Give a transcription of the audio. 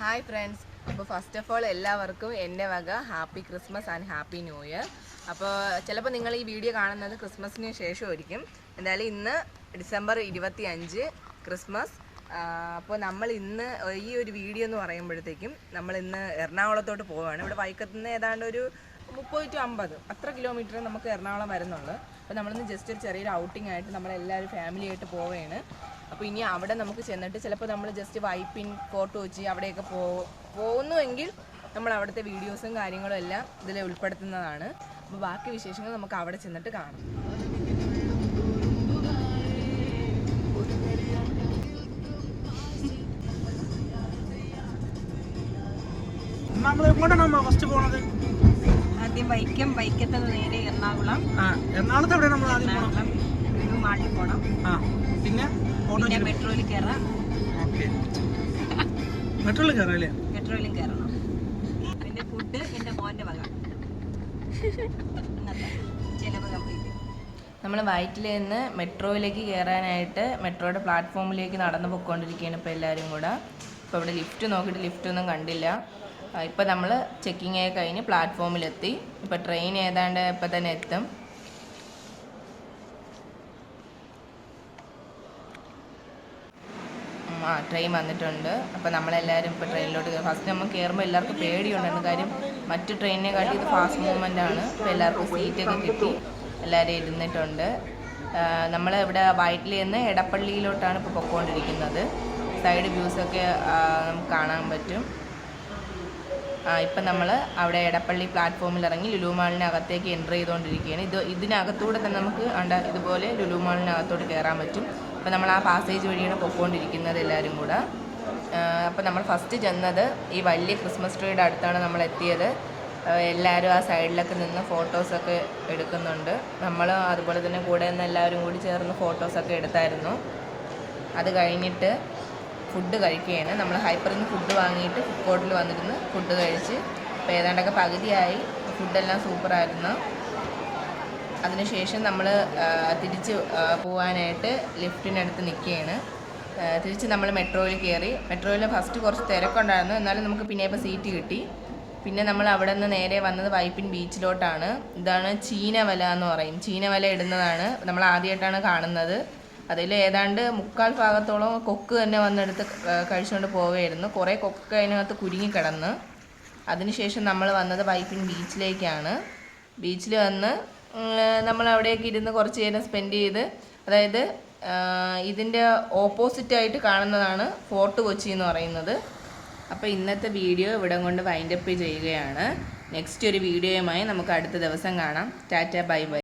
Hi friends. അപ്പോൾ first of all എല്ലാവർക്കും എന്റെ വക happy Christmas and happy New Year. അപ്പോൾ ചിലപ്പോൾ നിങ്ങൾ ഈ വീഡിയോ കാണുന്നത് ക്രിസ്മസിന് ശേഷമായിരിക്കും എന്തായാലും ഇന്ന് ഡിസംബർ ഇരുപത്തി അഞ്ച് ക്രിസ്മസ് അപ്പോൾ നമ്മൾ ഇന്ന് ഈ ഒരു വീഡിയോ എന്ന് പറയുമ്പോഴത്തേക്കും നമ്മൾ ഇന്ന് എറണാകുളത്തോട്ട് പോവുകയാണ്. ഇവിടെ വൈക്കത്ത് നിന്ന് ഏതാണ്ട് ഒരു മുപ്പത് ടു അമ്പത് അത്ര കിലോമീറ്റർ നമുക്ക് എറണാകുളം വരുന്നുള്ളൂ. അപ്പോൾ നമ്മളിന്ന് ജസ്റ്റ് ഒരു ചെറിയൊരു ഔട്ടിംഗ് ആയിട്ട് നമ്മളെല്ലാവരും ഫാമിലിയായിട്ട് പോവുകയാണ്. അപ്പോൾ ഇനി അവിടെ നമുക്ക് ചെന്നിട്ട് ചിലപ്പോൾ നമ്മൾ ജസ്റ്റ് വൈപ്പിൻ ഫോട്ടോ വെച്ച് അവിടെയൊക്കെ പോ പോകുന്നുവെങ്കിൽ നമ്മൾ അവിടുത്തെ വീഡിയോസും കാര്യങ്ങളും എല്ലാം ഇതിൽ ഉൾപ്പെടുത്തുന്നതാണ്. അപ്പോൾ ബാക്കി വിശേഷങ്ങൾ നമുക്ക് അവിടെ ചെന്നിട്ട് കാണാം. നമ്മൾ എങ്ങോട്ടാണ് നമ്മൾ ഫസ്റ്റ് പോണത്? ആദ്യം വൈക്കം വൈക്കത്തത് നേരെ എറണാകുളം. ആ എറണാകുളത്ത് എവിടെ നമ്മൾ ആദ്യം മാളിൽ പോണം. ആ പിന്നെ പിന്നെ പെട്രോളിൽ കയറാം ഓക്കെ. മെട്രോയിൽ കയറാം അല്ലേ പെട്രോളിലും കയറണം പിന്നെ ഫുഡ് എന്റെ മോന്റെ വക. ഇന്നത്തെ ചിലവ് കംപ്ലീറ്റ് നമ്മൾ വയറ്റിൽ നിന്ന് മെട്രോയിലേക്ക് കയറാനായിട്ട് മെട്രോയുടെ പ്ലാറ്റ്ഫോമിലേക്ക് നടന്നു പോയിക്കൊണ്ടിരിക്കുകയാണ് ഇപ്പോൾ എല്ലാവരും കൂടെ. ഇപ്പോൾ ഇവിടെ ലിഫ്റ്റ് നോക്കിയിട്ട് ലിഫ്റ്റൊന്നും കണ്ടില്ല. ഇപ്പോൾ നമ്മൾ ചെക്കിങ് ഒക്കെ കഴിഞ്ഞ് പ്ലാറ്റ്ഫോമിലെത്തി. ഇപ്പോൾ ട്രെയിൻ ഏതാണ്ട് ഇപ്പോൾ തന്നെ എത്തും. ആ ട്രെയിൻ വന്നിട്ടുണ്ട്. അപ്പോൾ നമ്മളെല്ലാവരും ഇപ്പോൾ ട്രെയിനിലോട്ട് ഫസ്റ്റ് നമ്മൾ കയറുമ്പോൾ എല്ലാവർക്കും പേടിയുണ്ടായിരുന്നു. കാര്യം മറ്റു ട്രെയിനിനെ കാട്ടി ഇത് ഫാസ്റ്റ് മൂവ്മെന്റ് ആണ്. അപ്പോൾ എല്ലാവർക്കും സീറ്റൊക്കെ കിട്ടി. എല്ലാവരും ഇരുന്നിട്ടുണ്ട്. നമ്മൾ ഇവിടെ വയറ്റിൽ നിന്ന് എടപ്പള്ളിയിലോട്ടാണ് ഇപ്പോൾ പൊയ്ക്കൊണ്ടിരിക്കുന്നത് സൈഡ് വ്യൂസൊക്കെ നമുക്ക് കാണാൻ പറ്റും. ഇപ്പം നമ്മൾ അവിടെ എടപ്പള്ളി പ്ലാറ്റ്ഫോമിൽ ഇറങ്ങി ലുലു മാളിനകത്തേക്ക് എന്റർ ചെയ്തുകൊണ്ടിരിക്കുകയാണ്. ഇത് ഇതിനകത്തൂടെ തന്നെ നമുക്ക് അണ്ട ഇതുപോലെ ലുലു മാളിനകത്തോട്ട് കയറാൻ പറ്റും. അപ്പം നമ്മൾ ആ പാസേജ് വഴിയാണ് പൊയ്ക്കൊണ്ടിരിക്കുന്നത് എല്ലാവരും കൂടെ. അപ്പം നമ്മൾ ഫസ്റ്റ് ചെന്നത് ഈ വലിയ ക്രിസ്മസ് ട്രീയുടെ അടുത്താണ് നമ്മൾ എത്തിയത്. എല്ലാവരും ആ സൈഡിലൊക്കെ നിന്ന് ഫോട്ടോസൊക്കെ എടുക്കുന്നുണ്ട്. നമ്മൾ അതുപോലെ തന്നെ കൂടെ നിന്ന് എല്ലാവരും കൂടി ചേർന്ന് ഫോട്ടോസൊക്കെ എടുത്തായിരുന്നു. അത് കഴിഞ്ഞിട്ട് ഫുഡ് കഴിക്കുകയാണ്. നമ്മൾ ഹൈപ്പറിൽ നിന്ന് ഫുഡ് വാങ്ങിയിട്ട് ഫുഡ് കോർട്ടിൽ വന്നിരുന്ന് ഫുഡ് കഴിച്ച് അപ്പോൾ ഏതാണ്ടൊക്കെ പകുതിയായി. ഫുഡെല്ലാം സൂപ്പറായിരുന്നു അതിനുശേഷം നമ്മൾ തിരിച്ച് പോകാനായിട്ട് ലിഫ്റ്റിനടുത്ത് നിൽക്കുകയാണ് തിരിച്ച് നമ്മൾ മെട്രോയിൽ കയറി മെട്രോയിൽ ഫസ്റ്റ് കുറച്ച് തിരക്കുണ്ടായിരുന്നു. എന്നാലും നമുക്ക് പിന്നെ ഇപ്പോൾ സീറ്റ് കിട്ടി. പിന്നെ നമ്മൾ അവിടെ നിന്ന് നേരെ വന്നത് വൈപ്പിൻ ബീച്ചിലോട്ടാണ്. ഇതാണ് ചീനവല എന്ന് പറയും. ചീനവല ഇടുന്നതാണ്. നമ്മൾ ആദ്യമായിട്ടാണ് കാണുന്നത്. അതിൽ ഏതാണ്ട് മുക്കാൽ ഭാഗത്തോളം കൊക്ക് തന്നെ വന്നെടുത്ത് കഴിച്ചുകൊണ്ട് പോവുകയായിരുന്നു. കുറേ കൊക്ക് അതിനകത്ത് കുരുങ്ങിക്കിടന്ന് അതിനുശേഷം നമ്മൾ വന്നത് വൈപ്പിൻ ബീച്ചിലേക്കാണ്. ബീച്ചിൽ വന്ന് നമ്മൾ അവിടേക്ക് ഇരുന്ന് കുറച്ച് നേരം സ്പെൻഡ് ചെയ്ത് അതായത് ഇതിന്റെ ഓപ്പോസിറ്റായിട്ട് കാണുന്നതാണ് ഫോർട്ട് കൊച്ചി എന്ന് പറയുന്നത്. അപ്പോൾ ഇന്നത്തെ വീഡിയോ ഇവിടെ കൊണ്ട് വൈൻഡപ്പ് ചെയ്യുകയാണ്. നെക്സ്റ്റ് ഒരു വീഡിയോയുമായി നമുക്ക് അടുത്ത ദിവസം കാണാം. Tata bye bye.